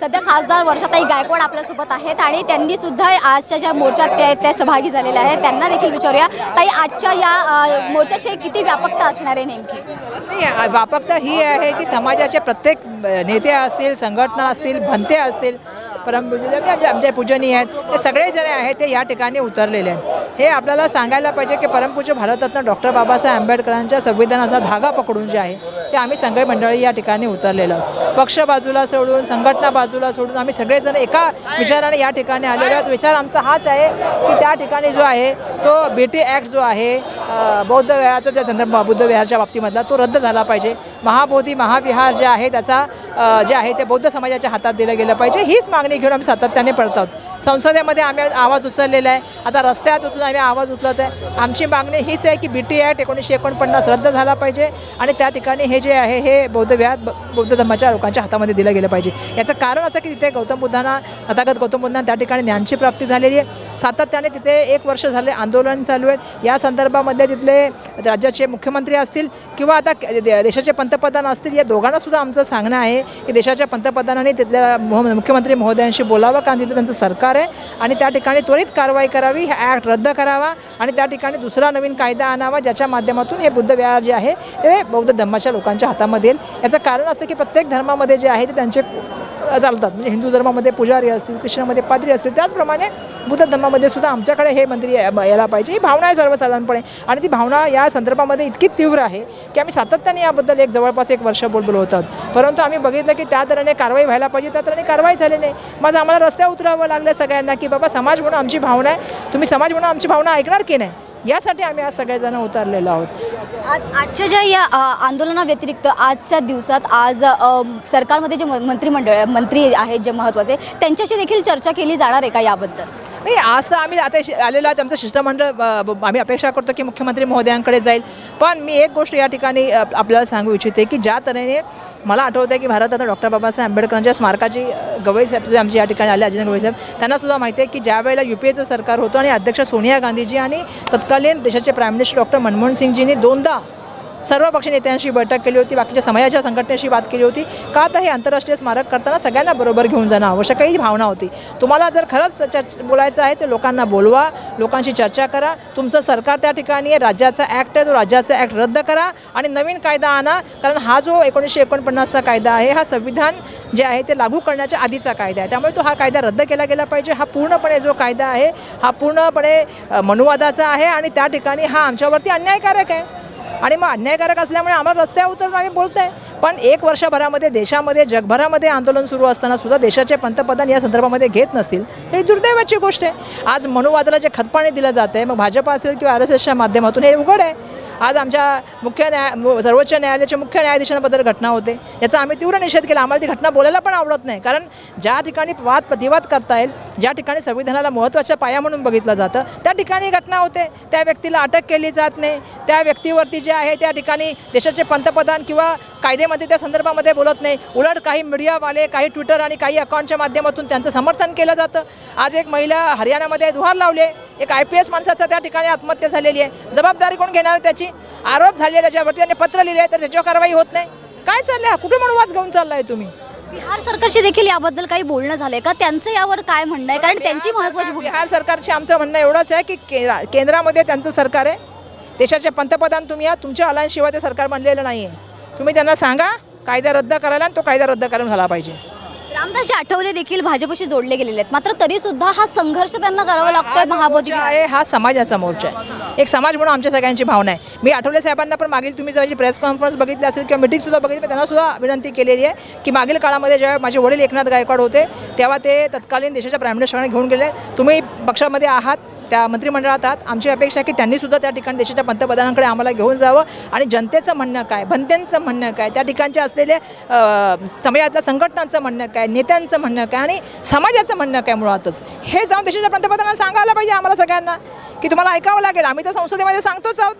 सध्या खासदार वर्षाताई गायकवाड आपल्यासोबत आहेत आणि त्यांनी सुद्धा आजच्या ज्या मोर्चात त्या त्या सहभागी झालेल्या आहेत. त्यांना देखील विचारूया. ताई आजच्या या मोर्चाची किती व्यापकता असणार आहे नेमकी? नाही व्यापकता ही आहे की समाजाचे प्रत्येक नेते असतील संघटना असतील भंते असतील परम म्हणजे आमचे पूजनीय आहेत ते सगळे जण आहेत ते या ठिकाणी उतरलेले आहेत. हे आपल्याला सांगायला पाहिजे की परमपूज्य भारतरत्न डॉक्टर बाबासाहेब आंबेडकरांच्या संविधानाचा धागा पकडून जे आहे ते आम्ही संघ मंडळी या ठिकाणी उतरलेलो. आहोत पक्ष बाजूला सोडून संघटना बाजूला सोडून आम्ही सगळेजण एका विचाराने या ठिकाणी आलेलो आहोत. विचार आमचा हाच आहे की त्या ठिकाणी जो आहे तो बी टी ॲक्ट जो आहे बौद्ध विहाराचा त्या संदर्भ बुद्ध विहारच्या बाबतीमधला तो रद्द झाला पाहिजे. महाबोधी महाविहार जे आहे त्याचा जे आहे ते बौद्ध समाजाच्या हातात दिलं गेलं पाहिजे. हीच मागणी घेऊन आम्ही सातत्याने पडत आहोत. संसदेमध्ये आम्ही आवाज उचललेला आहे. आता रस्त्यात उचलून आम्ही आवाज उचलत आहे. आमची मागणी हीच आहे की बी टी ॲक्ट एकोणीसशे एकोणपन्नास रद्द झाला पाहिजे आणि त्या ठिकाणी हे जे आहे हे बौद्ध विहार ब- बौद्ध धर्माच्या लोकांच्या हातामध्ये दिलं गेलं पाहिजे. याचं कारण असं की तिथे गौतम बुद्धांना तथागत गौतम बुद्धांना त्या ठिकाणी ज्ञानची प्राप्ती झालेली आहे. सातत्याने तिथे एक वर्ष झाले आंदोलन चालू आहेत. या संदर्भामध्ये तिथले राज्याचे मुख्यमंत्री असतील किंवा आता देशाचे पंतप्रधान असतील या दोघांना सुद्धा आमचं सांगणं आहे की देशाच्या पंतप्रधानांनी तिथल्या मुख्यमंत्री महोदयांशी बोलावं कारण तिथे त्यांचं सरकार आहे आणि त्या ठिकाणी त्वरित कारवाई करावी. हा ॲक्ट रद्द करावा आणि त्या ठिकाणी दुसरा नवीन कायदा आणावा ज्याच्या माध्यमातून हे बुद्ध विहार जे आहे ते बौद्ध धर्माच्या लोकांच्या हातामध्ये येईल. याचं कारण असं की प्रत्येक धर्मामध्ये जे आहे ते त्यांचे चालतात. म्हणजे हिंदू धर्मामध्ये पुजारी असतील ख्रिश्चनमध्ये पाद्री असतील त्याचप्रमाणे बुद्ध धर्मामध्ये सुद्धा आमच्याकडे हे मंदिर या- यायला पाहिजे. ही भावना आहे सर्वसाधारणपणे. आणि ती भावना या संदर्भामध्ये इतकी तीव्र आहे की आम्ही सातत्याने याबद्दल एक जवळपास एक वर्ष बोललो होतात परंतु आम्ही बघितलं की त्या तऱ्हेने कारवाई व्हायला पाहिजे त्या तऱ्हेने कारवाई झाली नाही. मग आम्हाला रस्त्यावर उतरावं लागलं सगळ्यांना की बाबा समाज म्हणून आमची भावना आहे. तुम्ही समाज म्हणून आमची भावना ऐकणार की नाही? यासाठी आम्ही आज सगळेजण उतरलेलो आहोत. आज आजच्या ज्या या आंदोलनाव्यतिरिक्त आजच्या दिवसात आज सरकारमध्ये जे मंत्रिमंडळ मंत्री आहेत जे महत्त्वाचे त्यांच्याशी देखील चर्चा केली जाणार आहे का याबद्दल? नाही असं आम्ही आता शि- आलेलो आहोत आमचं शिष्टमंडळ आम्ही अपेक्षा करतो की मुख्यमंत्री महोदयांकडे जाईल. पण मी एक गोष्ट या ठिकाणी आपल्याला सांगू इच्छिते की ज्या तऱ्हेने मला आठवतं आहे की भारत आता डॉक्टर बाबासाहेब आंबेडकरांच्या स्मारकाची गवई साहेब आमचे या ठिकाणी आले अजिंक्य गवई साहेब त्यांना सुद्धा माहिती आहे की ज्या वेळेला यू पी एचं सरकार होतं आणि अध्यक्ष सोनिया गांधीजी आणि तत्कालीन देशाचे प्राईम मिनिस्टर डॉक्टर मनमोहन सिंगजींनी दोनदा सर्व पक्ष नेत्यांशी बैठक केली होती बाकीच्या समाजाच्या संघटनेशी बात केली होती. का तर हे आंतरराष्ट्रीय स्मारक करताना सगळ्यांना बरोबर घेऊन जाणं आवश्यक ही भावना होती. तुम्हाला जर खरंच चर्च बोलायचं आहे तर लोकांना बोलवा लोकांशी चर्चा करा. तुमचं सरकार त्या ठिकाणी आहे राज्याचा ॲक्ट आहे तो राज्याचा ॲक्ट रद्द करा आणि नवीन कायदा आणा. कारण हा जो एकोणीसशे एकोणपन्नासचा कायदा आहे हा संविधान जे आहे ते लागू करण्याच्या आधीचा कायदा आहे. त्यामुळे तो हा कायदा रद्द केला गेला पाहिजे. हा पूर्णपणे जो कायदा आहे हा पूर्णपणे मनुवादाचा आहे आणि त्या ठिकाणी हा आमच्यावरती अन्यायकारक आहे. आणि मग अन्यायकारक असल्यामुळे आम्हाला रस्त्यावर उतरून आम्ही बोलतोय. पण एक वर्षभरामध्ये देशामध्ये जगभरामध्ये आंदोलन सुरू असताना सुद्धा देशाचे पंतप्रधान या संदर्भामध्ये घेत नसतील. तर ही दुर्दैवाची गोष्ट आहे. आज मनुवादाला जे खतपाणी दिलं जात आहे मग भाजप असेल किंवा आर एस एसच्या माध्यमातून हे उघड आहे. आज आमच्या मुख्य न्याय मु- सर्वोच्च न्यायालयाच्या मुख्य न्यायाधीशांबद्दल घटना होते. याचा आम्ही तीव्र निषेध केला. आम्हाला ती घटना बोलायला पण आवडत नाही. कारण ज्या ठिकाणी वाद प्रतिवाद करता येईल ज्या ठिकाणी संविधानाला महत्त्वाच्या पाया म्हणून बघितलं जातं त्या ठिकाणी घटना होते. त्या व्यक्तीला अटक केली जात नाही. त्या व्यक्तीवरती जे आहे त्या ठिकाणी देशाचे पंतप्रधान किंवा कायदेमध्ये त्या संदर्भामध्ये बोलत नाही. उलट काही मीडियावाले काही ट्विटर आणि काही अकाउंटच्या माध्यमातून त्यांचं समर्थन केलं जातं. आज एक महिला हरियाणामध्ये दुहार लावले एक आय पी एस माणसाचा त्या ठिकाणी आत्महत्या झालेली आहे. जबाबदारी कोण घेणार त्याची? आरोप झाले त्याच्यावरती त्यांनी पत्र लिहिले तर त्याच्यावर कारवाई होत नाही. काय चाललंय? कुठे म्हणून घेऊन चाललाय तुम्ही? बिहार सरकारशी देखील याबद्दल काही बोलणं झालंय का? त्यांचं यावर काय म्हणणं आहे? कारण त्यांची महत्त्वाची भूमिका बिहार सरकारचे आमचं म्हणणं एवढंच आहे की केंद्रा केंद्रामध्ये त्यांचं सरकार आहे. देशाचे पंतप्रधान तुम्ही आहात तुमच्या अलायन्सशिवाय ते सरकार बनलेलं नाही आहे तुम्ही त्यांना सांगा कायदा रद्द करायला आणि तो कायदा रद्द करून झाला पाहिजे. रामदासजी आठवले देखील भाजपशी जोडले गेलेले आहेत. मात्र तरी सुद्धा हा संघर्ष त्यांना करावा लागतोय महाबोधी आहे हा समाजाचा मोर्चा आहे. एक समाज म्हणून आमच्या सगळ्यांची भावना आहे. मी आठवले साहेबांना पण मागील तुम्ही जेव्हा प्रेस कॉन्फरन्स बघितली असेल किंवा मिटिंग सुद्धा बघितली त्यांना सुद्धा विनंती केलेली आहे की मागील काळामध्ये जेव्हा माझे वडील एकनाथ गायकवाड होते तेव्हा ते तत्कालीन देशाच्या प्राईम मिनिस्टरांना घेऊन गेले. तुम्ही पक्षामध्ये आहात त्या मंत्रिमंडळात आहात. आमची अपेक्षा आहे की त्यांनी सुद्धा त्या ठिकाणी देशाच्या पंतप्रधानांकडे आम्हाला घेऊन जावं. आणि जनतेचं म्हणणं काय? भंत्यांचं म्हणणं काय? त्या ठिकाणच्या असलेले समाजातल्या संघटनांचं म्हणणं काय? नेत्यांचं म्हणणं काय? आणि समाजाचं म्हणणं काय मुळातच? हे जाऊन देशाच्या पंतप्रधानांना सांगायला पाहिजे आम्हाला सगळ्यांना. की तुम्हाला ऐकावं लागेल. आम्ही तर संसदेमध्ये सांगतोच आहोत.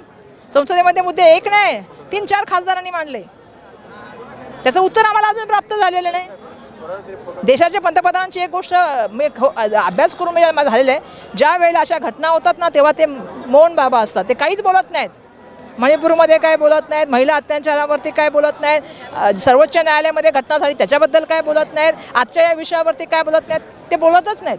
संसदेमध्ये मुद्दे एक नाही. तीन चार खासदारांनी मांडले. त्याचं उत्तर आम्हाला अजून प्राप्त झालेलं नाही. देशाच्या पंतप्रधानांची एक गोष्ट मी ख- हो- अभ्यास करून मी झालेलं आहे. ज्या वेळेला अशा घटना होतात ना तेव्हा ते मौन बाबा असतात. ते काहीच बोलत नाहीत. मणिपूरमध्ये काय बोलत नाहीत महिला अत्याचारावरती काय बोलत नाहीत सर्वोच्च न्यायालयामध्ये घटना झाली त्याच्याबद्दल काय बोलत नाहीत आजच्या या विषयावरती काय बोलत नाहीत ते बोलतच नाहीत.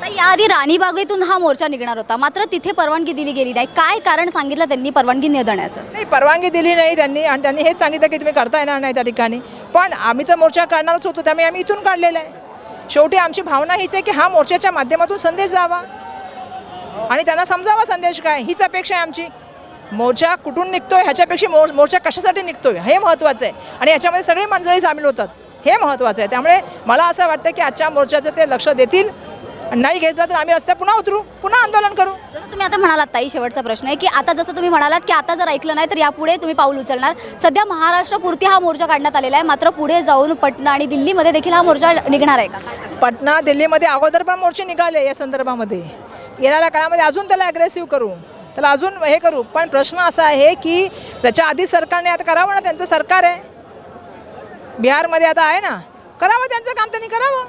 आता याआधी राणीबागेतून हा मोर्चा निघणार होता. मात्र तिथे परवानगी दिली गेली नाही. काय कारण सांगितलं त्यांनी परवानगी न देण्याचं? नाही परवानगी दिली नाही त्यांनी आणि त्यांनी हेच सांगितलं की तुम्ही करता येणार नाही त्या ठिकाणी. पण आम्ही तर मोर्चा काढणारच होतो त्यामुळे आम्ही इथून काढलेला आहे. शेवटी आमची भावना हीच आहे की हा मोर्चाच्या माध्यमातून संदेश जावा आणि त्यांना समजावा संदेश काय? हीच अपेक्षा आहे आमची. मोर्चा कुठून निघतोय ह्याच्यापेक्षा मोर मोर्चा कशासाठी निघतोय हे महत्त्वाचं आहे. आणि याच्यामध्ये सगळे मंडळी सामील होतात. हे महत्त्वाचं आहे. त्यामुळे मला असं वाटतं की आजच्या मोर्चाचं ते लक्ष देतील. नाही घेतलं तर आम्ही रस्त्यात पुन्हा उतरू पुन्हा आंदोलन करू. जसं तुम्ही आता म्हणालात ताई शेवटचा प्रश्न आहे की आता जसं तुम्ही म्हणालात की आता जर ऐकलं नाही तर यापुढे तुम्ही पाऊल उचलणार. सध्या महाराष्ट्रपुरती हा मोर्चा काढण्यात आलेला आहे मात्र पुढे जाऊन पटना आणि दिल्लीमध्ये देखील हा मोर्चा निघणार आहे का? पटना दिल्लीमध्ये अगोदर पण मोर्चे निघाले या संदर्भामध्ये. येणाऱ्या काळामध्ये अजून त्याला ॲग्रेसिव्ह करू त्याला अजून हे करू. पण प्रश्न असा आहे की त्याच्या आधी सरकारने आता करावं ना त्यांचं सरकार आहे. बिहारमध्ये आता आहे ना. करावं त्यांचं काम त्यांनी करावं.